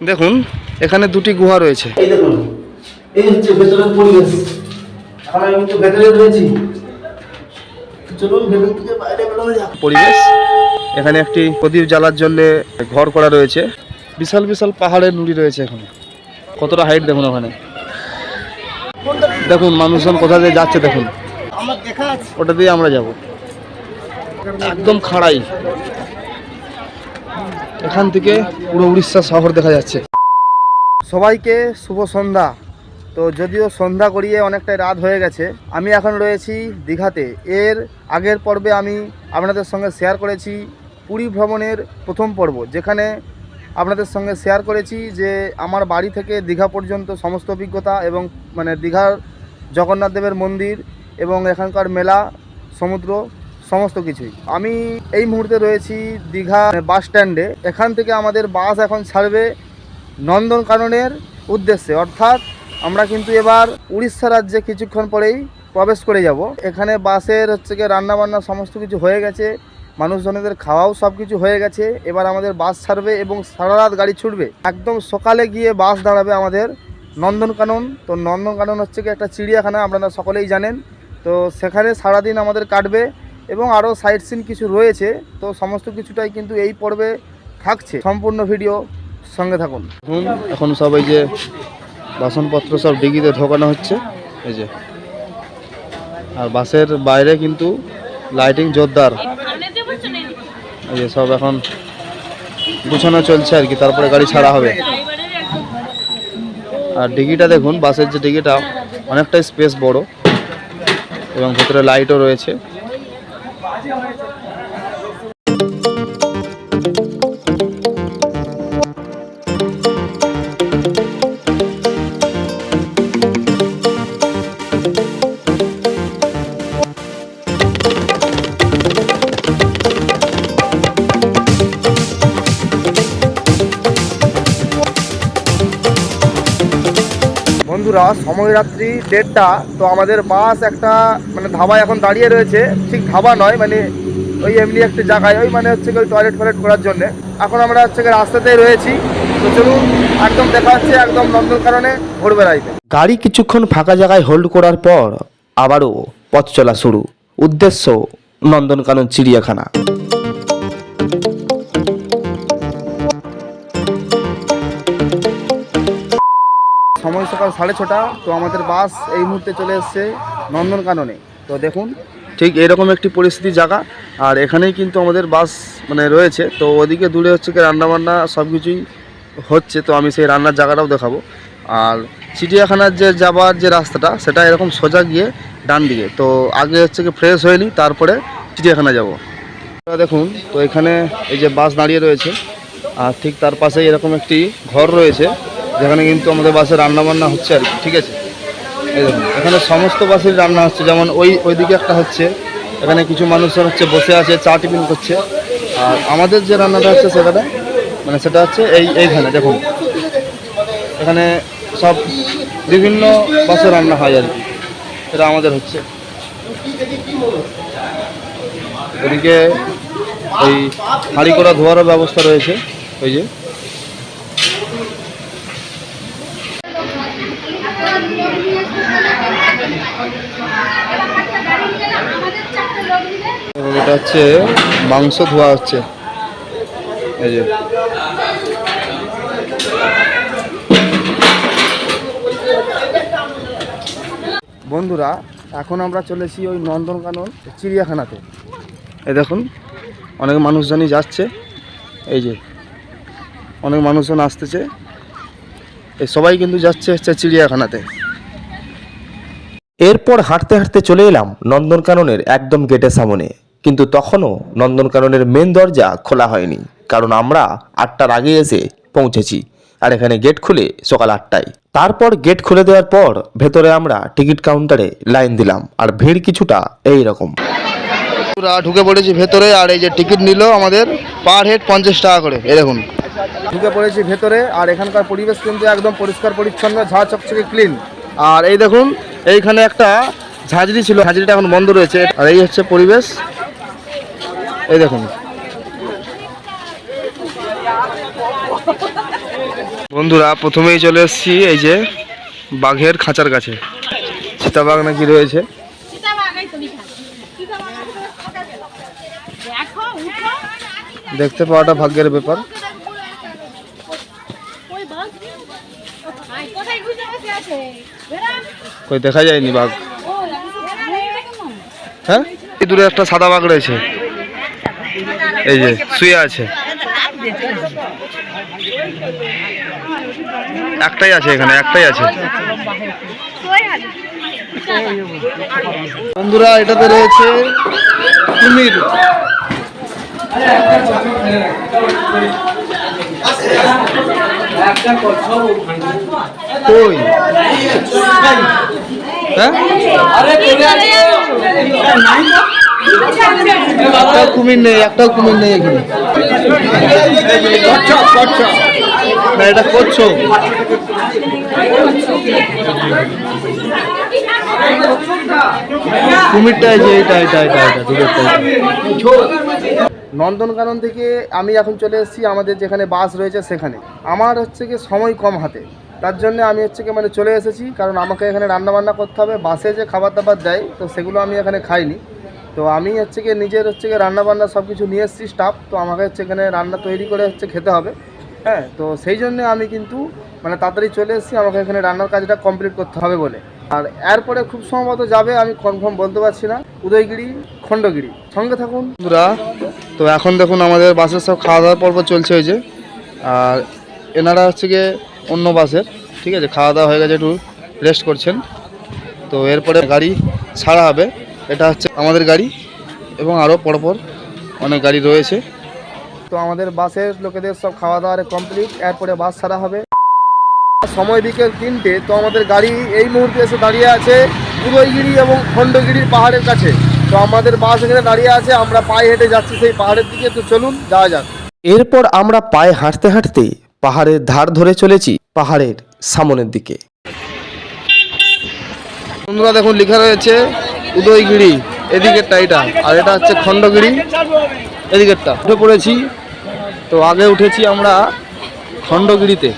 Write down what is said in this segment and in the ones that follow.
দেখুন এখানে দুটি গুহা রয়েছে। এই দেখুন এই হচ্ছে ভেতরের পরিবেশ। এখন কিন্তু ভেতরে রয়েছি। চলুন ভেতর থেকে বাইরে বেরোনো যাক। পরিবেশ এখানে একটি প্রদীপ জ্বালার জন্য ঘর করা রয়েছে। বিশাল বিশাল পাহাড়ের নুড়ি রয়েছে এখানে। কতটা হাইট দেখুন ওখানে। দেখুন মানুষজন কোথা দিয়ে যাচ্ছে দেখুন। ওটা দিয়ে আমরা যাব। একদম খাড়াই। এখান থেকে পুরো উড়িষ্যা শহর দেখা যাচ্ছে। সবাইকে শুভ সন্ধ্যা। তো যদিও সন্ধ্যা গড়িয়ে অনেকটাই রাত হয়ে গেছে, আমি এখন রয়েছি দীঘাতে। এর আগের পর্বে আমি আপনাদের সঙ্গে শেয়ার করেছি পুরী ভ্রমণের প্রথম পর্ব, যেখানে আপনাদের সঙ্গে শেয়ার করেছি যে আমার বাড়ি থেকে দীঘা পর্যন্ত সমস্ত অভিজ্ঞতা এবং মানে দীঘার জগন্নাথ দেবের মন্দির এবং এখানকার মেলা, সমুদ্র সমস্ত কিছুই। আমি এই মুহূর্তে রয়েছি দীঘা বাস স্ট্যান্ডে। এখান থেকে আমাদের বাস এখন ছাড়বে নন্দনকাননের উদ্দেশ্যে। অর্থাৎ আমরা কিন্তু এবার উড়িষ্যা রাজ্যে কিছুক্ষণ পরেই প্রবেশ করে যাব। এখানে বাসের হচ্ছে গিয়ে রান্নাবান্না সমস্ত কিছু হয়ে গেছে। মানুষজনেদের খাওয়াও সব কিছু হয়ে গেছে। এবার আমাদের বাস ছাড়বে এবং সারা রাত গাড়ি ছুটবে। একদম সকালে গিয়ে বাস দাঁড়াবে আমাদের নন্দনকানন। তো নন্দনকানন হচ্ছে কি একটা চিড়িয়াখানা, আপনারা সকলেই জানেন। তো সেখানে সারাদিন আমাদের কাটবে। এবং আরও সাইট সিন কিছু রয়েছে, তো সমস্ত কিছুটাই কিন্তু এই পর্বে থাকছে। সম্পূর্ণ ভিডিও সঙ্গে থাকুন। এখন সব যে বাসনপত্র সব ডিগিতে ঢোকানো হচ্ছে, এই যে। আর বাসের বাইরে কিন্তু লাইটিং জোরদার। এই যে সব এখন গুছানো চলছে আর কি, তারপরে গাড়ি ছাড়া হবে। আর ডিগিটা দেখুন, বাসের যে ডিগিটা, অনেকটাই স্পেস বড় এবং ভেতরে লাইটও রয়েছে। Iya. বন্ধুরা, সময় রাত্রি দেড়টা, তো আমাদের বাস একটা মানে ধাবায় এখন দাঁড়িয়ে রয়েছে। ঠিক ধাবা নয় মানে ওই এমনি একটা জায়গায়, ওই মানে হচ্ছে ওই টয়লেট ফয়লেট করার জন্য। এখন আমরা হচ্ছে রাস্তাতেই রয়েছি। তো চলুন, একদম দেখা যাচ্ছে, একদম নন্দনকাননে ভোরবেলাইতে গাড়ি কিছুক্ষণ ফাঁকা জায়গায় হোল্ড করার পর আবারও পথ চলা শুরু। উদ্দেশ্য নন্দনকানন চিড়িয়াখানা সকাল সাড়ে ছটা, তো আমাদের বাস এই মুহূর্তে চলে এসছে নন্দনকাননে। তো দেখুন, ঠিক এরকম একটি পরিস্থিতি জায়গা আর এখানেই কিন্তু আমাদের বাস মানে রয়েছে। তো ওদিকে দূরে হচ্ছে কি রান্নাবান্না সব কিছুই হচ্ছে, তো আমি সেই রান্নার জায়গাটাও দেখাবো। আর চিড়িয়াখানার যে যাবার যে রাস্তাটা, সেটা এরকম সোজা গিয়ে ডান দিকে। তো আগে হচ্ছে কি ফ্রেশ হয়ে নিই তারপরে চিড়িয়াখানা যাব। দেখুন, তো এখানে এই যে বাস দাঁড়িয়ে রয়েছে, আর ঠিক তার পাশেই এরকম একটি ঘর রয়েছে। যেখানে কিন্তু আমাদের বাসে রান্না বান্না হচ্ছে আর কি, ঠিক আছে? এই দেখুন, এখানে সমস্ত বাসের রান্না হচ্ছে, যেমন ওই, ওইদিকে একটা হচ্ছে, এখানে কিছু মানুষজন হচ্ছে বসে আছে, চা টিফিন করছে। আর আমাদের যে রান্নাটা হচ্ছে সেখানে মানে সেটা হচ্ছে এই এইখানে দেখুন। এখানে সব বিভিন্ন বাসে রান্না হয় আর কি, এটা আমাদের হচ্ছে। এদিকে ওই হাঁড়ি করা ধোয়ারও ব্যবস্থা রয়েছে, ওই যে। এটা হচ্ছে মাংস ধোয়া হচ্ছে। এই যে। বন্ধুরা, এখন আমরা চলেছি ওই নন্দনকানন চিড়িয়াখানাতে। এই দেখুন, অনেক মানুষজনই যাচ্ছে। এই যে, অনেক মানুষজন আসতেছে। এই সবাই কিন্তু যাচ্ছে হচ্ছে চিড়িয়াখানাতে। এরপর হাঁটতে হাঁটতে চলে এলাম নন্দনকাননের একদম গেটের সামনে। কিন্তু তখনও নন্দনকাননের মেন দরজা খোলা হয়নি কারণ আমরা আটটার আগে এসে পৌঁছেছি আর এখানে গেট খুলে সকাল আটটায়। তারপর গেট খুলে দেওয়ার পর ভেতরে আমরা টিকিট কাউন্টারে লাইন দিলাম আর ভিড় কিছুটা এই রকম পুরা ঢুকে পড়েছি ভেতরে আর এই যে টিকিট নিল আমাদের পার হেড পঞ্চাশ টাকা করে এই দেখুন। ঢুকে পড়েছি ভেতরে আর এখানকার পরিবেশ কিন্তু একদম পরিষ্কার পরিচ্ছন্ন ঝা চকচকে ক্লিন আর এই দেখুন এইখানে একটা ঝাঁঝরি ছিল ঝাঁঝরিটা এখন বন্ধ রয়েছে আর এই হচ্ছে পরিবেশ। এই দেখুন। বন্ধুরা, প্রথমেই চলে এসেছি এই যে বাঘের খাঁচার কাছে। চিতাবাঘ নাকি রয়েছে। দেখতে পাওয়াটা ভাগ্যের ব্যাপার। দেখা যায়নি বাঘ? হ্যাঁ? দূরে একটা সাদা বাঘ রয়েছে। এই যে শুয়ে আছে। একটাই আছে এখানে একটাই আছে। বন্ধুরা এটাতে রয়েছে কুমির। কই? হ্যাঁ? একটাও কুমির নেই একটাও কুমির নেই এখানে। না এটা করছ কুমিরটা এই যে এটা এটা এটা এটা দূরেরটা নন্দনকানন থেকে আমি এখন চলে এসেছি আমাদের যেখানে বাস রয়েছে সেখানে। আমার হচ্ছে কি সময় কম হাতে। তার জন্য আমি হচ্ছে কি মানে চলে এসেছি কারণ আমাকে এখানে রান্না বান্না করতে হবে বাসে যে খাবার দাবার দেয় তো সেগুলো আমি এখানে খাইনি। তো আমি হচ্ছে কি নিজের হচ্ছে কি রান্না বান্না সব কিছু নিয়ে এসেছি স্টাফ তো আমাকে হচ্ছে এখানে রান্না তৈরি করে হচ্ছে খেতে হবে। হ্যাঁ তো সেই জন্য আমি কিন্তু মানে তাড়াতাড়ি চলে এসেছি, আমাকে এখানে রান্নার কাজটা কমপ্লিট করতে হবে বলে। আর এরপরে খুব সম্ভবত যাবে, আমি কনফার্ম বলতে পারছি না। উদয়গিরি, খণ্ডগিরি। সঙ্গে থাকুন। বন্ধুরা, তো এখন দেখুন আমাদের বাসের সব খাওয়া দাওয়ার পর্ব চলছে ওই যে। আর এনারা হচ্ছে গিয়ে অন্য বাসের, ঠিক আছে? খাওয়া দাওয়া হয়ে গেছে, একটু রেস্ট করছেন। তো এরপরে গাড়ি ছাড়া হবে। এটা হচ্ছে আমাদের গাড়ি এবং আরও পরপর অনেক গাড়ি রয়েছে। তো আমাদের বাসের লোকেদের সব খাওয়া দাওয়ার কমপ্লিট এরপরে বাস ছাড়া হবে। সময় বিকেল তিনটে তো আমাদের গাড়ি এই মুহূর্তে এসে দাঁড়িয়ে আছে উদয়গিরি এবং খণ্ডগিরির পাহাড়ের কাছে। তো আমাদের বাস এখানে দাঁড়িয়ে আছে আমরা পায়ে হেঁটে যাচ্ছি সেই পাহাড়ের দিকে তো চলুন যাওয়া যাক। এরপর আমরা পায়ে হাঁটতে হাঁটতে পাহাড়ের ধার ধরে চলেছি পাহাড়ের সামনের দিকে। বন্ধুরা দেখুন লেখা রয়েছে উদয়গিরি, এদিকেরটা এটা। আর এটা হচ্ছে খণ্ডগিরি, এদিকেরটা। উঠে পড়েছি। তো আগে উঠেছি আমরা খণ্ডগিরিতে।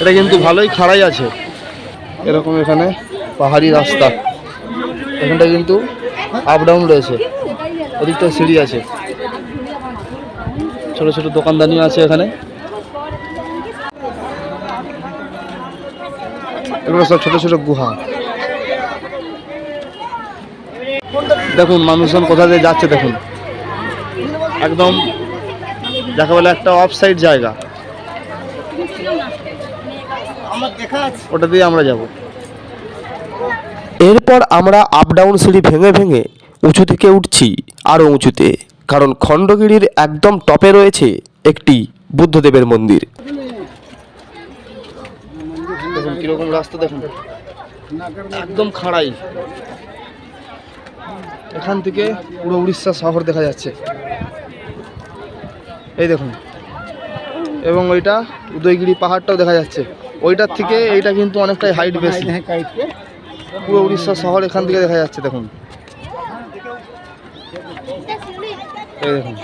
এটা কিন্তু ভালোই খাড়াই আছে। এরকম এখানে পাহাড়ি রাস্তা। এখানটা কিন্তু আপ ডাউন রয়েছে। ওদিকটা সিঁড়ি আছে। ছোট ছোট দোকানদানিও আছে এখানে। এগুলো সব ছোট ছোট গুহা। দেখুন, মানুষজন কোথা দিয়ে যাচ্ছে দেখুন। একদম যাকে বলে একটা অফ সাইড জায়গা। ওটা দিয়ে আমরা যাব। এরপর আমরা আপ ডাউন সিঁড়ি ভেঙে ভেঙে উঁচু থেকে উঠছি আরও উঁচুতে, কারণ খণ্ডগিরির একদম টপে রয়েছে একটি বুদ্ধদেবের মন্দির। দেখুন কীরকম রাস্তা দেখুন। একদম খাড়াই। এখান থেকে পুরো উড়িষ্যা শহর দেখা যাচ্ছে। এই দেখুন। এবং ওইটা উদয়গিরি পাহাড়টাও দেখা যাচ্ছে। ওইটার থেকে এইটা কিন্তু অনেকটাই হাইট বেশি। পুরো উড়িষ্যা শহর এখান থেকে দেখা যাচ্ছে দেখুন। এই দেখুন।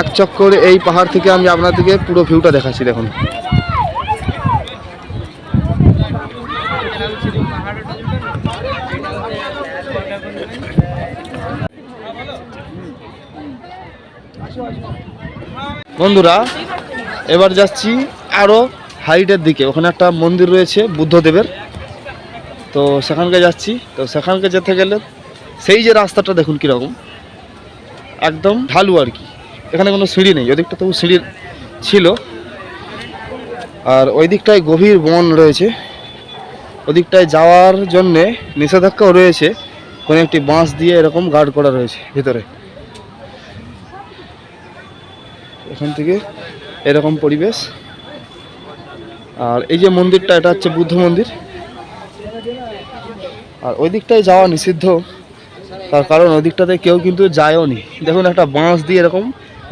এক চক্করে এই পাহাড় থেকে আমি আপনাদেরকে পুরো ভিউটা দেখাচ্ছি, দেখুন। বন্ধুরা, এবার যাচ্ছি আরও হাইটের দিকে। ওখানে একটা মন্দির রয়েছে, বুদ্ধদেবের। তো সেখানকে যাচ্ছি। তো সেখানকে যেতে গেলে সেই যে রাস্তাটা দেখুন কীরকম, একদম ঢালু আর কি। এখানে কোনো সিঁড়ি নেই, ওদিকটা তবু সিঁড়ি ছিল। আর ওই দিকটায় গভীর বন রয়েছে। ওদিকটায় যাওয়ার জন্যে নিষেধাজ্ঞাও রয়েছে, কোনো একটি বাঁশ দিয়ে এরকম গার্ড করা রয়েছে ভিতরে। এখান থেকে এরকম পরিবেশ। আর এই যে মন্দিরটা, এটা হচ্ছে বুদ্ধ মন্দির। আর ওই দিকটায় যাওয়া নিষিদ্ধ, তার কারণ ওই দিকটাতে কেউ কিন্তু যায়ও নি দেখুন একটা বাঁশ দিয়ে এরকম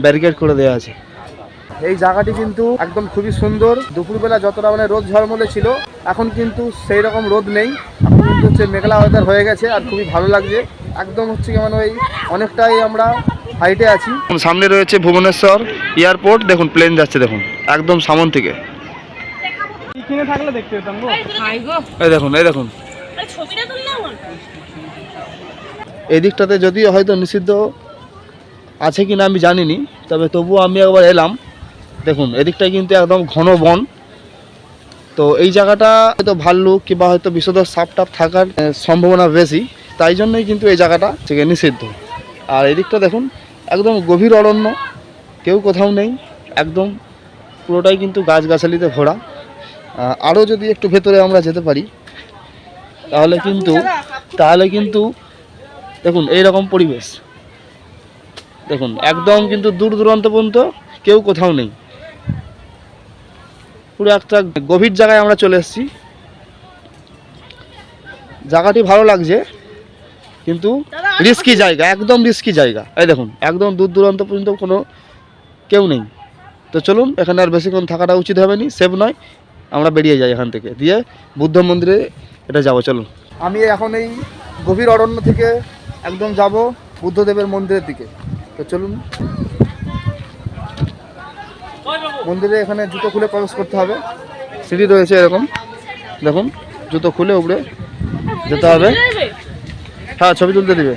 ব্যারিকেড করে দেওয়া আছে। এই জায়গাটি কিন্তু একদম খুবই সুন্দর। দুপুরবেলা যতটা মানে রোদ ঝলমলে ছিল এখন কিন্তু সেই রকম রোদ নেই। এখন কিন্তু হচ্ছে মেঘলা ওয়েদার হয়ে গেছে আর খুবই ভালো লাগছে। একদম হচ্ছে কি মানে ওই অনেকটাই আমরা হাইটে আছি। সামনে রয়েছে ভুবনেশ্বর এয়ারপোর্ট। দেখুন প্লেন যাচ্ছে দেখুন। একদম সামন থেকে। এই দেখুন এই দেখুন। এই দিকটাতে যদিও হয়তো নিষিদ্ধ আছে কি না আমি জানিনি, তবে তবুও আমি একবার এলাম। দেখুন, এদিকটায় কিন্তু একদম ঘন বন। তো এই জায়গাটা হয়তো ভাল্লুক কিংবা হয়তো বিষধর সাপ টাপ থাকার সম্ভাবনা বেশি। তাই জন্যই কিন্তু এই জায়গাটা থেকে নিষিদ্ধ। আর এদিকটা দেখুন, একদম গভীর অরণ্য, কেউ কোথাও নেই, একদম পুরোটাই কিন্তু গাছগাছালিতে ভরা। আরও যদি একটু ভেতরে আমরা যেতে পারি, তাহলে কিন্তু তাহলে কিন্তু, দেখুন এই রকম পরিবেশ। দেখুন, একদম কিন্তু দূর দূরান্ত পর্যন্ত কেউ কোথাও নেই। পুরো একটা গভীর জায়গায় আমরা চলে এসেছি। জায়গাটি ভালো লাগছে, কিন্তু রিস্কি জায়গা, একদম রিস্কি জায়গা। এই দেখুন, একদম দূর দূরান্ত পর্যন্ত কোনো কেউ নেই। তো চলুন, এখানে আর বেশিক্ষণ থাকাটা উচিত হবে না সেফ নয়। আমরা বেরিয়ে যাই এখান থেকে, দিয়ে বুদ্ধ মন্দিরে এটা যাব, চলুন। আমি এখন এই গভীর অরণ্য থেকে একদম যাব বুদ্ধদেবের মন্দিরের দিকে। তো চলুন। মন্দিরে এখানে জুতো খুলে প্রবেশ করতে হবে। সিঁড়ি রয়েছে এরকম। দেখুন, জুতো খুলে উপরে যেতে হবে। হ্যাঁ ছবি তুলতে দিবে।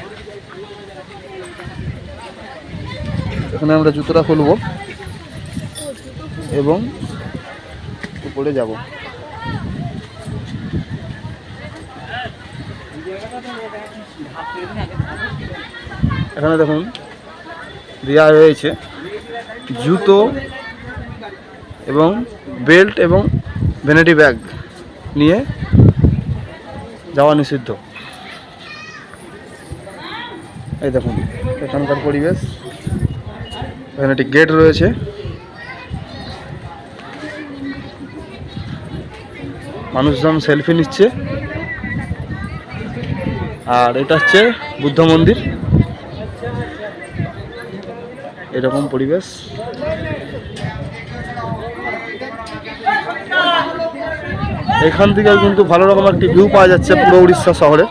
এখানে আমরা জুতোটা খুলবো এবং উপরে যাব। এখানে দেখুন দেওয়া রয়েছে জুতো এবং বেল্ট এবং ভ্যানিটি ব্যাগ নিয়ে যাওয়া নিষিদ্ধ। এই দেখুন, এখানকার পরিবেশ। এখানে একটি গেট রয়েছে। মানুষজন সেলফি নিচ্ছে। আর এটা হচ্ছে বুদ্ধ মন্দির। এরকম পরিবেশ। এখান থেকে কিন্তু ভালো রকম একটি ভিউ পাওয়া যাচ্ছে পুরো উড়িষ্যা শহরে।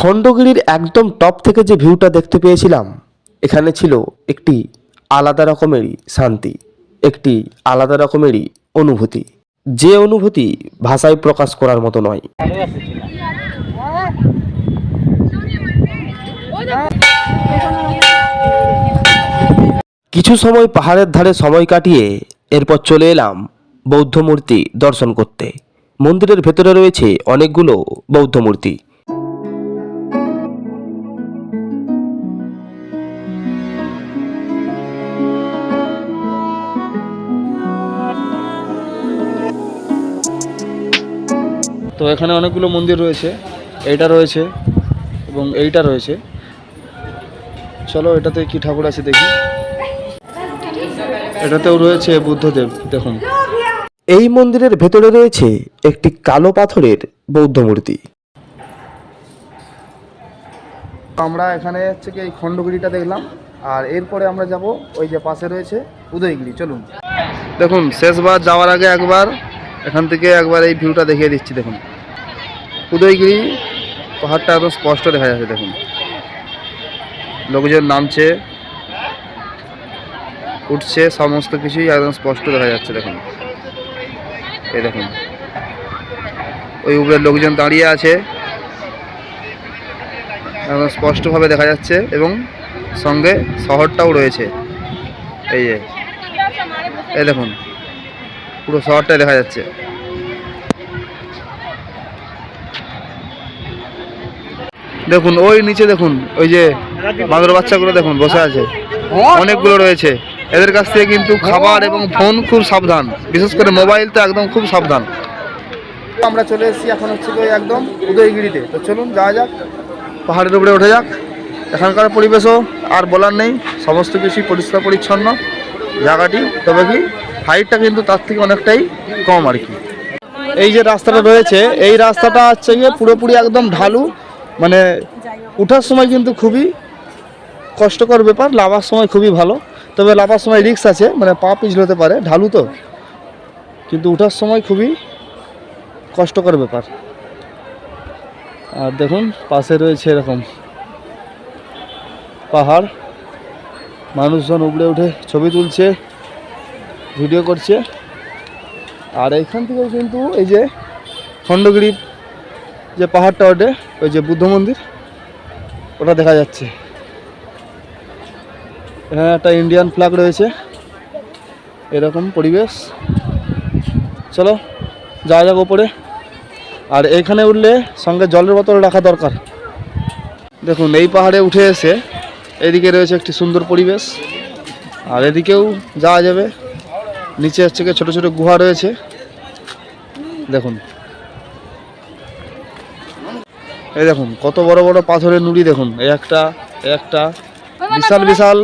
খণ্ডগিরির একদম টপ থেকে যে ভিউটা দেখতে পেয়েছিলাম, এখানে ছিল একটি আলাদা রকমেরই শান্তি, একটি আলাদা রকমেরই অনুভূতি। যে অনুভূতি ভাষায় প্রকাশ করার মতো নয়। কিছু সময় পাহাড়ের ধারে সময় কাটিয়ে এরপর চলে এলাম বৌদ্ধ মূর্তি দর্শন করতে। মন্দিরের ভেতরে রয়েছে অনেকগুলো বৌদ্ধ মূর্তি। তো এখানে অনেকগুলো মন্দির রয়েছে, এইটা রয়েছে এবং এইটা রয়েছে। চলো এটাতে কি ঠাকুর আছে দেখি। এটাতেও রয়েছে বুদ্ধদেব দেখুন। এই মন্দিরের ভেতরে রয়েছে একটি কালো পাথরের বৌদ্ধ মূর্তি। আমরা এখানে হচ্ছে কি এই খণ্ডগিরিটা দেখলাম আর এরপরে আমরা যাব ওই যে পাশে রয়েছে উদয়গিরি চলুন। দেখুন শেষবার যাওয়ার আগে একবার এখান থেকে একবার এই ভিউটা দেখিয়ে দিচ্ছি দেখুন। উদয়গিরি পাহাড়টা একদম স্পষ্ট দেখা যাচ্ছে দেখুন। লোকজন নামছে, উঠছে, সমস্ত কিছুই একদম স্পষ্ট দেখা যাচ্ছে, দেখুন। এই দেখুন। ওই উপরে লোকজন দাঁড়িয়ে আছে। একদম স্পষ্টভাবে দেখা যাচ্ছে এবং সঙ্গে শহরটাও রয়েছে। এই যে, এই দেখুন, পুরো শহরটাই দেখা যাচ্ছে। দেখুন, ওই নিচে দেখুন, ওই যে বাঁদর বাচ্চাগুলো দেখুন বসে আছে। অনেকগুলো রয়েছে। এদের কাছ থেকে কিন্তু খাবার এবং ফোন খুব সাবধান। বিশেষ করে মোবাইল তো একদম খুব সাবধান। আমরা চলে এসেছি এখন হচ্ছে একদম উদয়গিরিতে। তো চলুন যাওয়া যাক। পাহাড়ের উপরে ওঠা যাক। এখানকার পরিবেশও আর বলার নেই। সমস্ত কিছুই পরিষ্কার পরিচ্ছন্ন। জায়গাটি তবে কি হাইটটা কিন্তু তার থেকে অনেকটাই কম আর কি। এই যে রাস্তাটা রয়েছে এই রাস্তাটা হচ্ছে গিয়ে পুরোপুরি একদম ঢালু। মানে ওঠার সময় কিন্তু খুবই কষ্টকর ব্যাপার, লাভার সময় খুবই ভালো। তবে লাভার সময় রিক্স আছে মানে পা পিছলতে পারে, ঢালু তো। কিন্তু ওঠার সময় খুবই কষ্টকর ব্যাপার। আর দেখুন, পাশে রয়েছে এরকম পাহাড়। মানুষজন উপরে উঠে ছবি তুলছে ভিডিও করছে। আর এইখান থেকে কিন্তু এই যে খণ্ডগিরি যে পাহাড়টা ওঠে, ওই যে বুদ্ধ মন্দির, ওটা দেখা যাচ্ছে। এখানে একটা ইন্ডিয়ান ফ্ল্যাগ রয়েছে। এরকম পরিবেশ। চলো যাওয়া যাক ওপরে। আর এখানে উঠলে সঙ্গে জলের বোতল রাখা দরকার। দেখুন এই পাহাড়ে উঠে এসে এদিকে রয়েছে একটি সুন্দর পরিবেশ। আর এদিকেও যাওয়া যাবে। নিচে হচ্ছে ছোটো ছোটো গুহা রয়েছে। দেখুন। এই দেখুন কত বড় বড় পাথরের নুড়ি দেখুন। এই একটা একটা। বিশাল বিশাল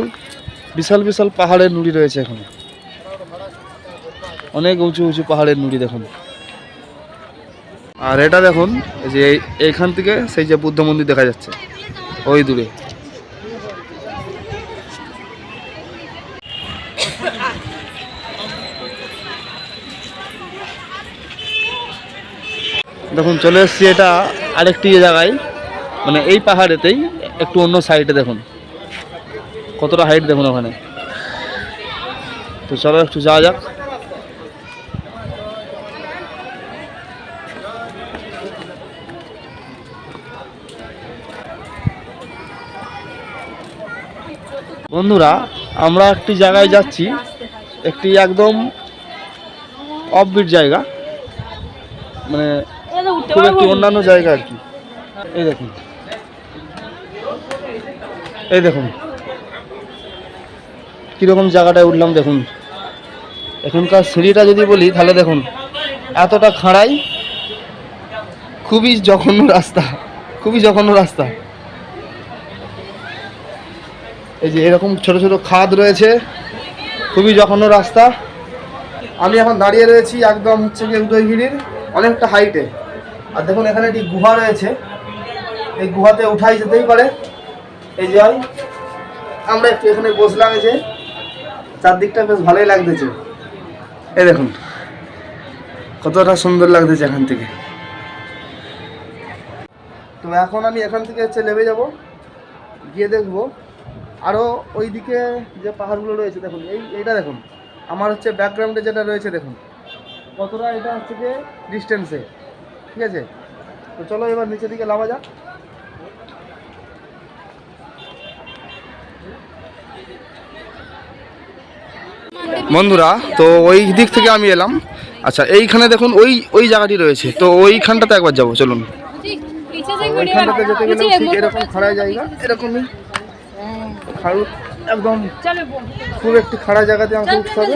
বিশাল বিশাল পাহাড়ের নুড়ি রয়েছে এখানে। অনেক উঁচু উঁচু পাহাড়ের নুড়ি দেখুন। আর এটা দেখুন যে এই- এইখান থেকে সেই যে বুদ্ধ মন্দির দেখা যাচ্ছে, ওই দূরে। দেখুন, চলে এসছি এটা আরেকটি জায়গায়। মানে এই পাহাড়েতেই একটু অন্য সাইডে দেখুন। কতটা হাইট দেখুন ওখানে? তো চলো একটু যাওয়া যাক। বন্ধুরা, আমরা একটি জায়গায় যাচ্ছি। একটি একদম অফবিট জায়গা। মানে খুব একটি অন্যান্য জায়গা আর কি। এই দেখুন। এই দেখুন। কীরকম জায়গাটায় উঠলাম দেখুন। এখানকার সিঁড়িটা যদি বলি, তাহলে দেখুন, এতটা খাঁড়াই, খুবই জঘন্য রাস্তা, খুবই জঘন্য রাস্তা। এই যে এরকম ছোট ছোট খাদ রয়েছে, খুবই জঘন্য রাস্তা। আমি এখন দাঁড়িয়ে রয়েছি একদম হচ্ছে গিয়ে উদয়গিরির অনেকটা হাইটে আর দেখুন, এখানে একটি গুহা রয়েছে। এই গুহাতে উঠাই যেতেই পারে। এই যে আমরা একটু এখানে বসলাম এই যে। চারদিকটা বেশ ভালোই লাগতেছে। এই দেখুন, কতটা সুন্দর লাগতেছে এখান থেকে। তো এখন আমি এখান থেকে হচ্ছে নেমে যাব, গিয়ে দেখব। আরও ওই দিকে যে পাহাড়গুলো রয়েছে, দেখুন, এই এইটা দেখুন, আমার হচ্ছে ব্যাকগ্রাউন্ডে যেটা রয়েছে, দেখুন, কতটা এটা হচ্ছে ডিস্টেন্সে ঠিক আছে? তো চলো এবার নিচের দিকে লাভা যাক। বন্ধুরা তো ওই দিক থেকে আমি এলাম। আচ্ছা এইখানে দেখুন ওই ওই জায়গাটি রয়েছে। তো ওইখানটাতে একবার যাব চলুন। ওইখানটাতে গেলে ঠিক এরকম খাড়া জায়গা? এরকমই। একদম খুব খাড়া জায়গাতে আমাকে উঠতে হবে।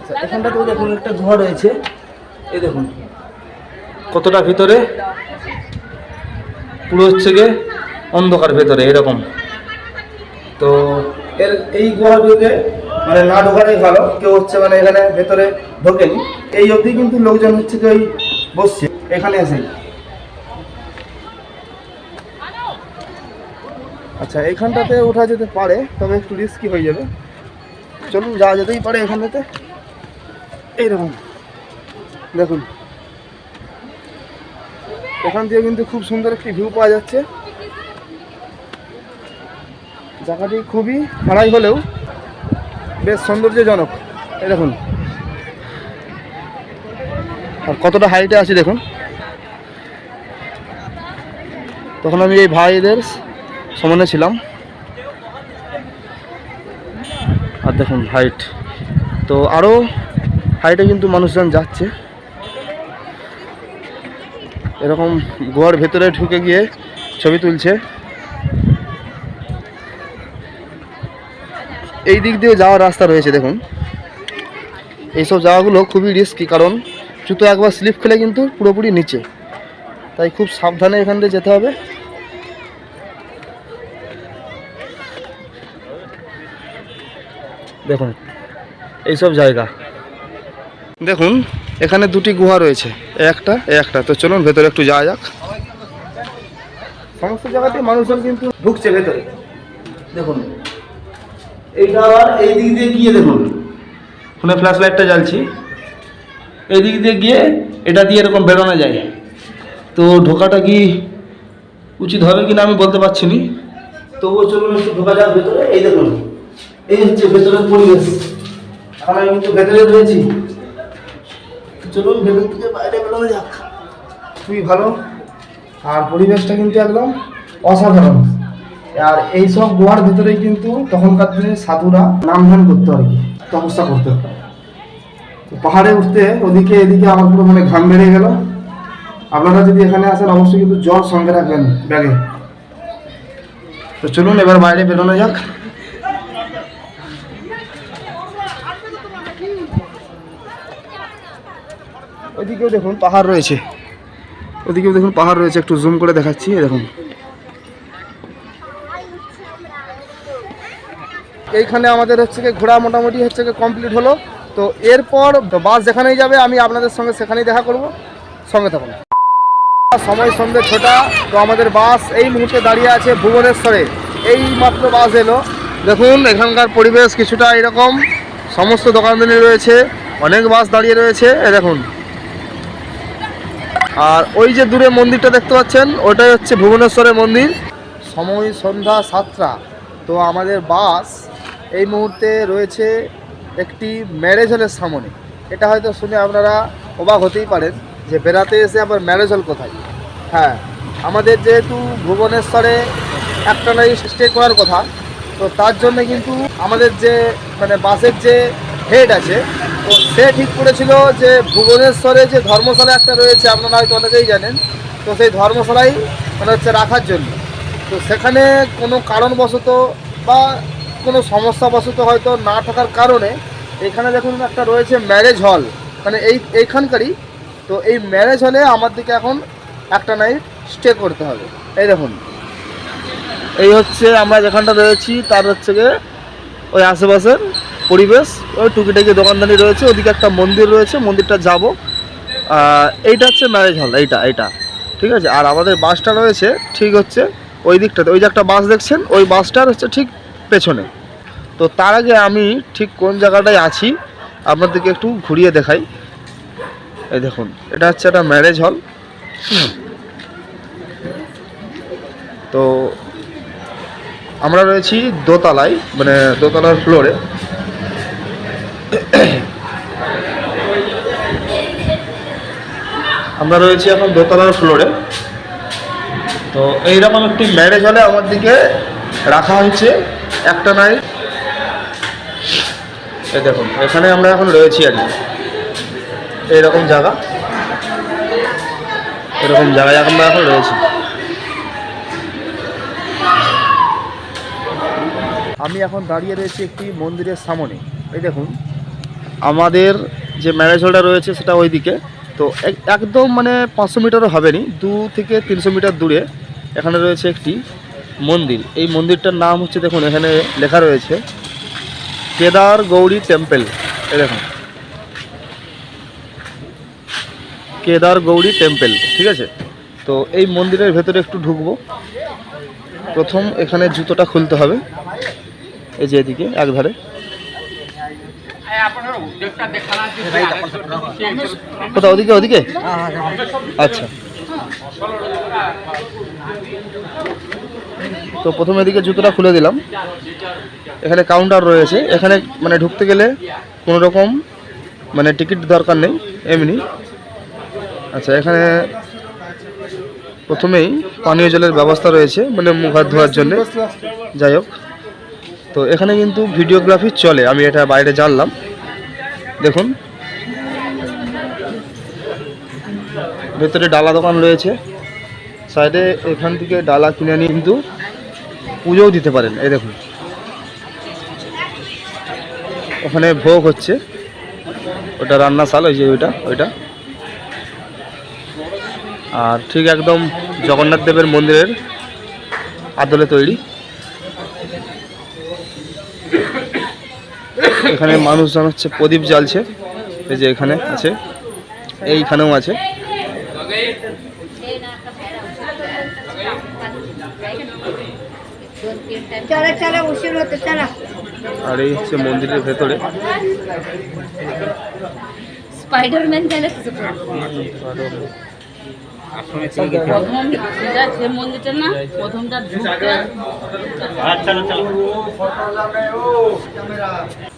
আচ্ছা, দেখুন একটা ঘর রয়েছে। কতটা ভিতরে? পুরো হচ্ছে গে অন্ধকার ভেতরে এরকম। তো এই এই গুহাগুলোতে মানে না ঢোকাটাই ভালো। কেউ হচ্ছে মানে এখানে ভেতরে ঢোকেনি। এই অবধি কিন্তু লোকজন হচ্ছে যে ওই বসছে। এখানে এসেই। আচ্ছা এইখানটাতে ওঠা যেতে পারে, তবে একটু রিস্কি হয়ে যাবে। চলুন, যাওয়া যেতেই পারে এখানটাতে। এইরকম। দেখুন। এখান থেকে কিন্তু খুব সুন্দর একটি ভিউ পাওয়া যাচ্ছে। জায়গাটি খুবই খাড়াই হলেও বেশ সৌন্দর্যজনক। এই দেখুন। আর কতটা হাইটে আছি দেখুন। তখন আমি এই ভাইদের সমানে ছিলাম। আর দেখুন হাইট তো আরও হাইটে কিন্তু মানুষজন যাচ্ছে। এরকম গোয়ার ভেতরে ঢুকে গিয়ে ছবি তুলছে। এই দিক দিয়ে যাওয়ার রাস্তা রয়েছে, দেখুন। এইসব জায়গাগুলো খুবই রিস্কি কারণ জুতো একবার স্লিপ খেলে কিন্তু পুরোপুরি নিচে। তাই খুব সাবধানে এখান দিয়ে যেতে হবে। দেখুন, এইসব জায়গা। দেখুন, এখানে দুটি গুহা রয়েছে, একটা একটা। তো চলুন, ভেতরে একটু যাওয়া যাক। সমস্ত জায়গাতে মানুষজন কিন্তু ঢুকছে ভেতরে। দেখুন এইটা আবার এই দিক দিয়ে গিয়ে দেখুন। ফোনে ফ্ল্যাশ লাইটটা জ্বালছি। এই দিক দিয়ে গিয়ে এটা দিয়ে এরকম বেরোনো যায়। তো ঢোকাটা কি উচিত হবে কিনা আমি বলতে পারছি নি। তবুও চলুন একটু ঢোকা যাক ভেতরে। এই দেখুন এই হচ্ছে ভেতরের পরিবেশ। এখন আমি কিন্তু ভেতরে রয়েছি। চলুন ভেতর থেকে বাইরে বেরোনো যাক। খুবই ভালো। আর পরিবেশটা কিন্তু একদম অসাধারণ। আর এই সব গুহার ভিতরেই কিন্তু তখনকার দিনে সাধুরা নাম ধ্যান করতো আর কি, তপস্যা করতো। তো পাহাড়ে উঠতে ওদিকে এদিকে আমার পুরো মানে ঘাম বেড়ে গেল। আপনারা যদি এখানে আসেন, অবশ্যই কিন্তু জল সঙ্গে রাখবেন ব্যাগে। তো চলুন, এবার বাইরে বেরোনো যাক। ওইদিকেও দেখুন পাহাড় রয়েছে। ওদিকেও দেখুন পাহাড় রয়েছে, একটু জুম করে দেখাচ্ছি দেখুন এইখানে আমাদের হচ্ছে কি ঘোরা মোটামুটি হচ্ছে কি কমপ্লিট হলো। তো এরপর বাস যেখানেই যাবে, আমি আপনাদের সঙ্গে সেখানেই দেখা করব। সঙ্গে থাকুন। সময় সন্ধ্যে ছটা, তো আমাদের বাস এই মুহূর্তে দাঁড়িয়ে আছে ভুবনেশ্বরে। এই মাত্র বাস এলো। দেখুন, এখানকার পরিবেশ কিছুটা এরকম। সমস্ত দোকানদানি রয়েছে। অনেক বাস দাঁড়িয়ে রয়েছে। এ দেখুন। আর ওই যে দূরে মন্দিরটা দেখতে পাচ্ছেন, ওটাই হচ্ছে ভুবনেশ্বরের মন্দির। সময় সন্ধ্যা সাতটা। তো আমাদের বাস এই মুহূর্তে রয়েছে একটি ম্যারেজ হলের সামনে। এটা হয়তো শুনে আপনারা অবাক হতেই পারেন যে বেড়াতে এসে আবার ম্যারেজ হল কোথায়? হ্যাঁ আমাদের যেহেতু ভুবনেশ্বরে একটা নাই স্টে করার কথা, তো তার জন্য কিন্তু আমাদের যে মানে বাসের যে হেড আছে, তো সে ঠিক করেছিল যে ভুবনেশ্বরে যে ধর্মশালা একটা রয়েছে, আপনারা হয়তো অনেকেই জানেন, তো সেই ধর্মশালাই মানে হচ্ছে রাখার জন্য। তো সেখানে কোনো কারণবশত বা কোনো সমস্যাবশত হয়তো না থাকার কারণে এখানে দেখুন একটা রয়েছে ম্যারেজ হল মানে এই, এইখানকারই। তো এই ম্যারেজ হলে আমাদেরকে এখন একটা নাইট স্টে করতে হবে। এই দেখুন। এই হচ্ছে আমরা যেখানটা রয়েছি, তার হচ্ছে গিয়ে ওই আশেপাশের পরিবেশ। ওই টুকিটাকি দোকানদানি রয়েছে, ওদিকে একটা মন্দির রয়েছে, মন্দিরটা যাব। এইটা হচ্ছে ম্যারেজ হল এইটা এইটা। ঠিক আছে? আর আমাদের বাসটা রয়েছে ঠিক হচ্ছে ওই দিকটাতে। ওই যে একটা বাস দেখছেন? ওই বাসটার হচ্ছে ঠিক পেছনে। তো তার আগে আমি ঠিক কোন জায়গাটায় আছি, আপনাদেরকে একটু ঘুরিয়ে দেখাই। এই দেখুন, এটা হচ্ছে একটা ম্যারেজ হল তো আমরা রয়েছি দোতলায় মানে দোতলার ফ্লোরে আমরা রয়েছি এখন দোতলার ফ্লোরে তো এইরকম একটি ম্যারেজ হলে আমার দিকে রাখা হয়েছে। একটা এই দেখুন, এখানে আমরা এখন রয়েছি আর কি। এইরকম জায়গা। এরকম জায়গায় আমরা এখন রয়েছি। আমি এখন দাঁড়িয়ে রয়েছি একটি মন্দিরের সামনে। এই দেখুন, আমাদের যে ম্যারেজ হলটা রয়েছে সেটা ওইদিকে। তো এক- একদম মানে পাঁচশো মিটারও হবে নি, দু থেকে তিনশো মিটার দূরে এখানে রয়েছে একটি মন্দির। এই মন্দিরটার নাম হচ্ছে দেখুন, এখানে লেখা রয়েছে, কেদার গৌরী টেম্পল। দেখুন। কেদার গৌরী টেম্পল, ঠিক আছে? তো এই মন্দিরের ভেতরে একটু ঢুকবো। প্রথম এখানে জুতোটা খুলতে হবে। এই যে এদিকে, একধারে। কোথাও, ওদিকে ওদিকে? আচ্ছা। তো প্রথমে এদিকে জুতোটা খুলে দিলাম। এখানে কাউন্টার রয়েছে। এখানে মানে ঢুকতে গেলে কোনো রকম মানে টিকিট দরকার নেই, এমনি। আচ্ছা এখানে প্রথমেই পানীয় জলের ব্যবস্থা রয়েছে মানে মুখ হাত ধোয়ার জন্য। যাই হোক। তো এখানে কিন্তু ভিডিওগ্রাফি চলে, আমি এটা বাইরে জানলাম। দেখুন। ভেতরে ডালা দোকান রয়েছে। সাইডে এখান থেকে ডালা কিনে নিয়ে কিন্তু। পুজোও দিতে পারেন, এই দেখুন। ওখানে ভোগ হচ্ছে। ওটা রান্নাশাল ওই যে ওইটা ওইটা। আর ঠিক একদম জগন্নাথ দেবের মন্দিরের আদলে তৈরি। এখানে মানুষজন হচ্ছে, প্রদীপ জ্বালছে। এই যে এখানে আছে, এইখানেও আছে। আর এই হচ্ছে মন্দিরের ভেতরে। স্পাইডারম্যান গেলে কিছু প্রথম যেটা যে মন্দিরটা না প্রথমটা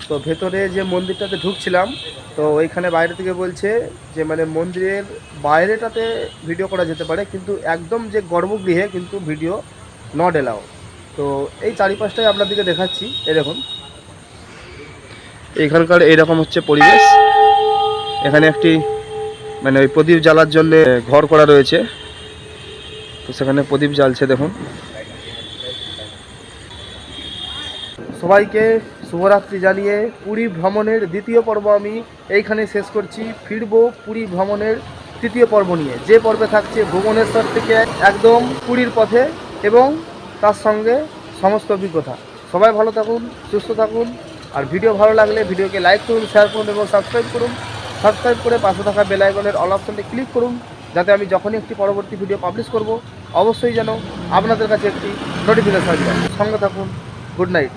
তো ভেতরে যে মন্দিরটাতে ঢুকছিলাম তো ওইখানে বাইরে থেকে বলছে যে মানে মন্দিরের বাইরেটাতে ভিডিও করা যেতে পারে কিন্তু একদম যে গর্ভগৃহে কিন্তু ভিডিও নট এলাও তো এই চারিপাশটাই আপনাদেরকে দেখাচ্ছি দেখুন। এখানকার এইরকম হচ্ছে পরিবেশ। এখানে একটি মানে ওই প্রদীপ জ্বালার জন্য ঘর করা রয়েছে। তো সেখানে প্রদীপ জ্বালছে, দেখুন। সবাইকে শুভরাত্রি জানিয়ে পুরী ভ্রমণের দ্বিতীয় পর্ব আমি এইখানে শেষ করছি। ফিরবো পুরী ভ্রমণের তৃতীয় পর্ব নিয়ে। যে পর্বে থাকছে ভুবনেশ্বর থেকে একদম পুরীর পথে এবং তার সঙ্গে সমস্ত অভিজ্ঞতা। সবাই ভালো থাকুন, সুস্থ থাকুন, আর ভিডিও ভালো লাগলে ভিডিওকে লাইক করুন শেয়ার করুন এবং সাবস্ক্রাইব করুন। সাবস্ক্রাইব করে পাশে থাকা বেল আইকনের অল অপশনটি ক্লিক করুন, যাতে আমি যখনই একটি পরবর্তী ভিডিও পাবলিশ করব, অবশ্যই যেন আপনাদের কাছে একটি নোটিফিকেশন সঙ্গে থাকুন গুড নাইট